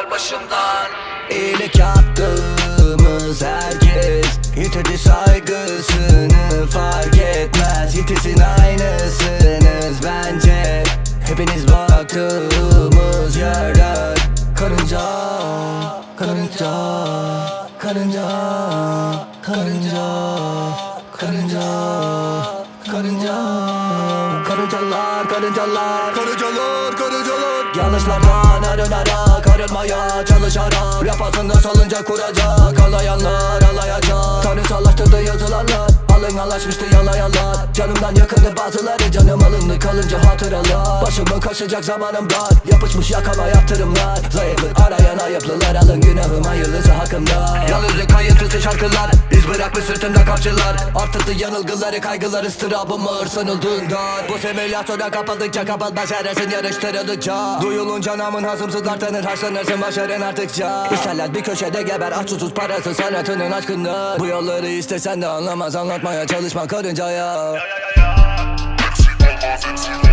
ver başından. İyilik yaptığımız herkes. Yitirdi saygısını fark etmez. Yitirsin aynısınız bence. Hepiniz baktığımız Karınca, karınca, karınca, karınca, karınca, karınca Karıncalar, karıncalar, karıncalar, karıncalar. Yanlışlardan arınara, karılmaya çalışarak Rap altında salınca kuracak. Alayanlar alayacak Tanrısallaştırdı yazılanlar. Alın alaşmıştı yalayanlar. Canımdan yakındı bazıları Canım alındı kalınca hatıralar. Başımı kaşıyacak zamanım dar Yapışmış yakama yaptırımlar. Zayıflık arayan ayıplılar Alın günahım hayırlısı hakkımda Yalnızlık kayıntısı şarkılar İz bırakmış sırtımda kamçılar Arttırdı yanılgıları kaygılar ıstırabımı hırsınıldığından Bu simülasyona kapıldıkça kapatmaz heresin yarıştırıldıkça Duyulunca namın hazımsızlar tanır Haşlanırsın başarın arttıkça. İsterler bir köşede geber aç susuz parası sanatının aşkından Bu yolları istesen de anlamaz anlatmaya çalışma karıncaya. eksik olmaz, eksik olmaz.